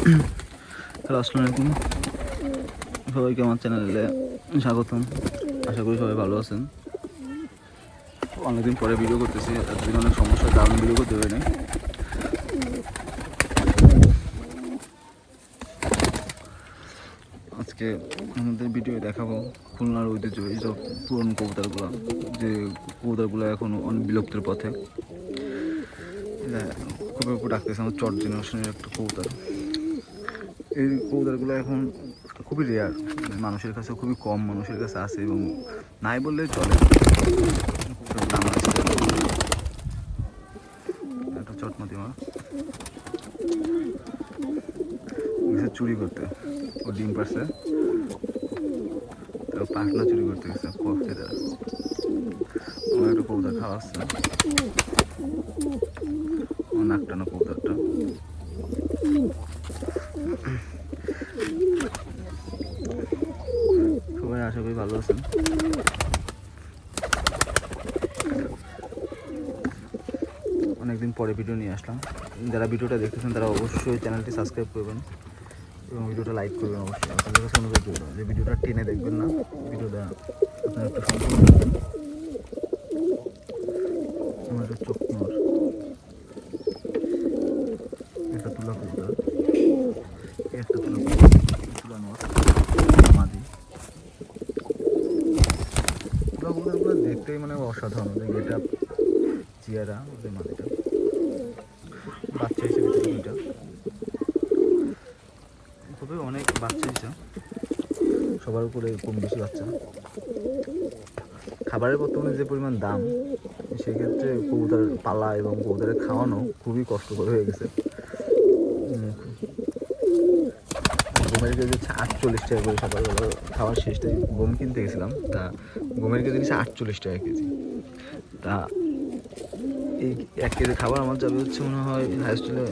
Hello, আসসালামু আলাইকুম। সবাইকে আমার চ্যানেলে স্বাগতম। আশা করি সবাই ভালো আছেন। অনেকদিন পরে ভিডিও করতেছি, এতদিন অনেক সমস্যার কারণে ভিডিও করতে পারি নাই। আজকে আমাদের ভিডিও দেখাবো খুলনার ঐতিহ্যবাহী সব পুরনো কবুতরগুলো, যে কবুতরগুলো এখন অনেক বিলুপ্তির পথে। উপর ডাকতেছে, আমার চট জেনারেশনের একটা কবুতর। এই কবুতরগুলো এখন খুবই রেয়ার মানুষের কাছে খুবই কম মানুষের কাছে আছে এবং নাই বললেই চলে। একটা চটমতি মা। চুরি করতে। ও ডিম পারছে। তো পাখনা চুরি করতে গেছে। কফতে তারা আমার একটা কবুতর খাওয়া আসছে নাক টানা কবুতরটা সবাই আশা করি ভালো আছেন। অনেকদিন পরে ভিডিও নিয়ে আসলাম। যারা ভিডিওটা দেখতেছেন, তারা অবশ্যই চ্যানেলটি সাবস্ক্রাইব করবেন এবং ভিডিওটা লাইক করবেন অবশ্যই। আপনাদের কাছে অনুরোধ করব যে, ভিডিওটা টেনে দেখবেন না। ভিডিওটা আপনারা একটু সম্পূর্ণ দেখবেন আমার একটা চোখ নোর একটা তুলা কবুতর একটা তুলা কবুতর, তুলা নোর মাদি তুলা দেখতেই মানে অসাধারণ। ওদের গেট চেয়ারা ওদের মাদিটা বাচ্চা হিসেবে দুইটা। তবে অনেক বাচ্চা হিসেবে সবার উপরে কম বেশি বাচ্চা। খাবারের বর্তমানে যে পরিমাণ দাম, সেক্ষেত্রে কবুতর পালা এবং কবুতরের খাওয়ানো খুবই কষ্টকর হয়ে গেছে। গমের কেজি হচ্ছে আটচল্লিশ টাকা করে সকালবেলা খাওয়ার শেষটাই গম কিনতে গেছিলাম, তা গমের কেজি নিচ্ছে আটচল্লিশ টাকা কেজি। তা এই এক কেজি খাবার আমার যাবে হচ্ছে মনে হয় হাইস্ট হলে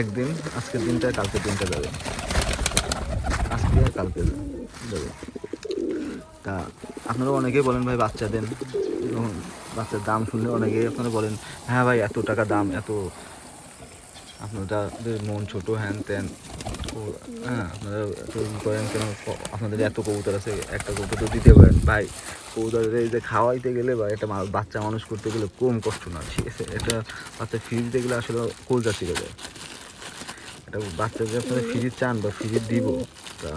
একদিন আজকের দিনটা কালকের দিনটা যাবে। আজকে আর কালকে যাবে। তা আপনারা অনেকেই বলেন ভাই বাচ্চা দেন বাচ্চার দাম শুনলে অনেকেই আপনারা বলেন হ্যাঁ ভাই, এত টাকা দাম, এত আপনাদের মন ছোট, হ্যান ত্যান। হ্যাঁ আপনারা করেন কেন আপনাদের এত কবুতর আছে একটা কবুতর তো দিতে পারেন ভাই কবুতরের এই যে খাওয়াইতে গেলে বা একটা বাচ্চা মানুষ করতে গেলে কম কষ্ট না ঠিক আছে এটা বাচ্চা ফ্রি দিতে গেলে আসলে কলজা চিরে যায় এটা বাচ্চা যে আপনারা ফ্রি চান বা ফ্রি দিব তা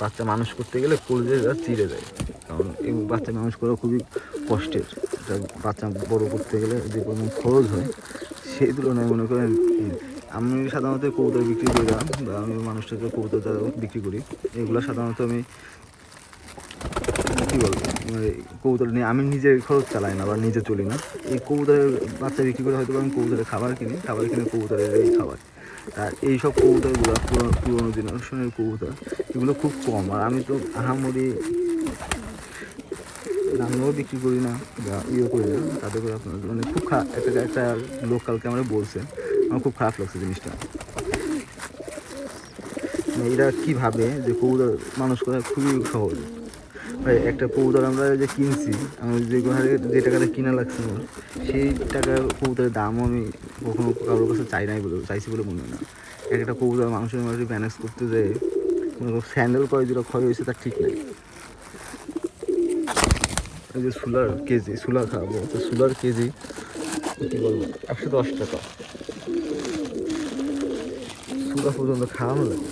বাচ্চা মানুষ করতে গেলে কলজা চিরে যায় কারণ এই বাচ্চা মানুষ করা খুবই কষ্টের বাচ্চা বড় করতে গেলে যে পরিমাণ খরচ হয় সেই তুলনায় মনে করেন আমি সাধারণত কবুতর বিক্রি করি না, বা আমি মানুষটাকে কবুতর যারা বিক্রি করি। এগুলো সাধারণত আমি কী বলব? মানে কবুতর নিয়ে আমি নিজে খরচ চালাই না বা নিজে চলি না। এই কবুতরের বাচ্চা বিক্রি করে হয়তো আমি কবুতরের খাবার কিনি, খাবার কিনে কবুতরের এই খাবার। আর এই সব কবুতরগুলো পুরো পুরোনো জেনারেশনের কবুতর, এগুলো খুব কম। আর আমি তো আহামরি দামেও বিক্রি করি না বা ইয়ে করি না। তাতে করে আপনার মানে খুব একটা একটা লোক কালকে আমরা বলছে আমার খুব খারাপ লাগছে জিনিসটা। মানে এরা কী ভাবে যে কবুতর মানুষ করা খুবই সহজ। ভাই, একটা কবুতর আমরা যে কিনছি আমি যে হারে যে টাকাটা কিনা লাগছে আমার, সেই টাকার কবুতরের দামও আমি কখনো কারোর কাছে চাই নাই বলে চাইছি বলে মনে হয় না। এক একটা কবুতর মানুষের মানুষের ম্যানেজ করতে যায় স্যান্ডেল করে যেটা ক্ষয় হয়েছে তার ঠিক নেই। এই যে সুলার কেজি সুলা খাব, তো সুলার কেজি, কী বলব, একশো দশ টাকা। সুলা পর্যন্ত খাওয়ানো লাগে।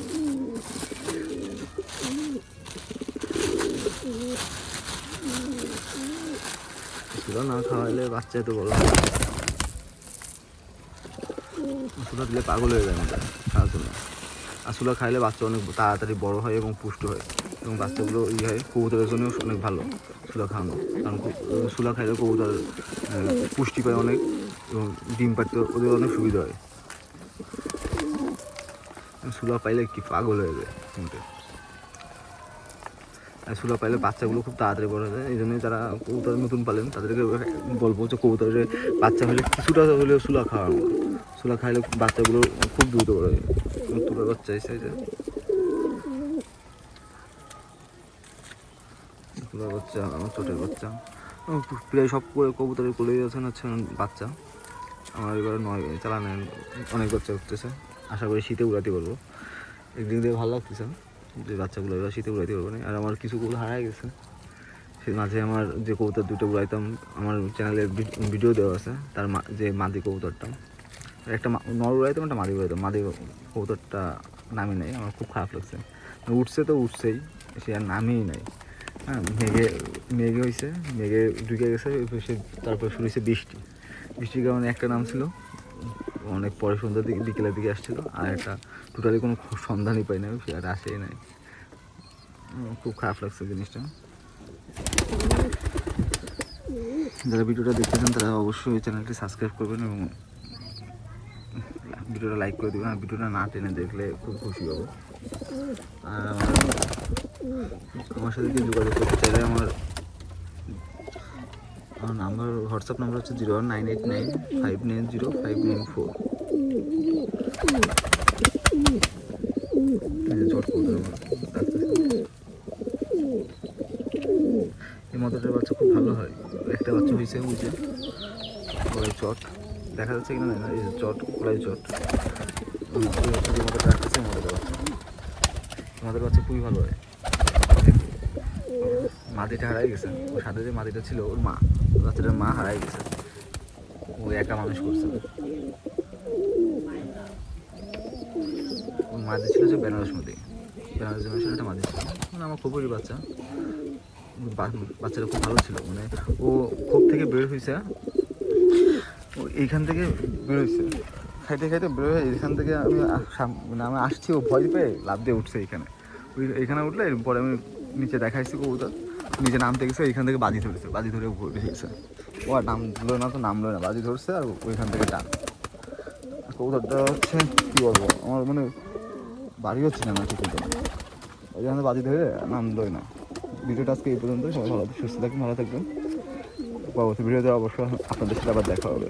না খাওয়াইলে বাচ্চা এত বড় হয়। সুলা দিলে পাগল হয়ে যায় আমাদের, খাওয়ার জন্য। আর সুলা খাইলে বাচ্চা অনেক তাড়াতাড়ি বড় হয় এবং পুষ্ট হয় এবং বাচ্চাগুলো ই হয়, কবুতরের জন্য অনেক ভালো সুলা খাওয়ানো। কারণ সুলা খাইলে কবুতর পুষ্টি পায় অনেক এবং ডিম পাড়তে ওদের অনেক সুবিধা হয়। সুলা পাইলে কি পাগল হয়ে যায় মোটে আর সুলা পাইলে বাচ্চাগুলো খুব তাড়াতাড়ি বড় হয়ে যায়, এই জন্যই যারা কবুতর নতুন পালেন। তাদেরকে বলব যে কবুতরের বাচ্চা হলে কিছুটা হলেও সুলা খাওয়ানো সুলা খাইলে বাচ্চাগুলো খুব দ্রুত বড় হয় তুলার বাচ্চা এসে যে তুলার বাচ্চা, আমার ছোটের বাচ্চা। প্রায় সব করে কবুতরের কোলেই আছেন হচ্ছে বাচ্চা। আমার এবার নয় চালানে অনেক বাচ্চা উঠতেছে। আশা করি শীতে উড়াতে পারব। একদিক দিয়ে ভালো লাগতেছে যে বাচ্চাগুলো এবার শীতে উড়াইতে পারব না। আর আমার কিছু কবুতর হারাই গেছে। সে মাঝে আমার যে কবুতর দুটো উড়াইতাম, আমার চ্যানেলে ভিডিও দেওয়া আছে, তার যে মাদি কবুতরটা। একটা নর উড়াইতাম, একটা মাদি উড়াইতাম। মাদি কবুতরটা নামই নেই, আমার খুব খারাপ লাগছে। উঠছে তো উঠছেই, সে আর নামই নাই। হ্যাঁ মেঘে মেঘে হয়েছে মেঘে ঢুকে গেছে সে তারপর শুরু হয়েছে বৃষ্টি। বৃষ্টির কারণে একটা নাম ছিল অনেক পরে সন্ধ্যার দিকে, বিকেলের দিকে আসছিল। আর একটা টোটালি কোনো সন্ধানই পাই না সে আর আসেই নাই। খুব খারাপ লাগছে জিনিসটা। যারা ভিডিওটা দেখতেছেন, তারা অবশ্যই চ্যানেলটি সাবস্ক্রাইব করবেন এবং ভিডিওটা লাইক করে দেবেন। আর ভিডিওটা না টেনে দেখলে খুব খুশি হব। আর আমার আমার সাথে যোগাযোগ করতে চাইলে আমার আমার নাম্বার হোয়াটসঅ্যাপ নাম্বার হচ্ছে zero one nine eight nine five nine zero five nine four. এই মতটার বাচ্চা খুব ভালো হয়। একটা বাচ্চা হয়েছে বুঝে কলাই চট, দেখা যাচ্ছে কিনা না, এই চট কলাই চট। যে রাখতেছে এই বাচ্চা আমাদের বাচ্চা খুবই ভালো হয়। মাটিটা হারাই গেছে। ওর সাথে যে মাটিটা ছিল, ওর মা বাচ্চাটার মা হারাই গেছে। ও একা মানুষ করছে। ওর মাঝে ছিল যে বেনারস মধ্যে বেনারস জেনারেশন একটা মাঝে ছিল। মানে আমার খুবই বাচ্চা। বাচ্চাটা খুব ভালো ছিল। মানে ও খুব থেকে বের হয়েছে ও এইখান থেকে বের হয়েছে খাইতে খাইতে বের হয়ে এখান থেকে আমি মানে আমি আসছি, ও ভয় পেয়ে লাভ দিয়ে উঠছে এখানে এখানে উঠলে পরে আমি নিচে দেখাইছি কবুতর। নিচে নামতে গেছে এইখান থেকে বাজি ধরেছে, বাজি ধরে উপরে উঠে ও আর নামলো না তো নামলো না, বাজি ধরছে আর ওইখান থেকে টান। কবুতরটা হচ্ছে, কী বলব, আমার মানে বাড়ি হচ্ছে না ঠিক মতো ওই জন্য বাজি ধরে নামলোই না। ভিডিওটা আজকে এই পর্যন্ত সবাই ভালো সুস্থ থাকবেন, ভালো থাকবেন। পরবর্তী ভিডিওতে অবশ্যই আপনাদের সাথে আবার দেখা হবে।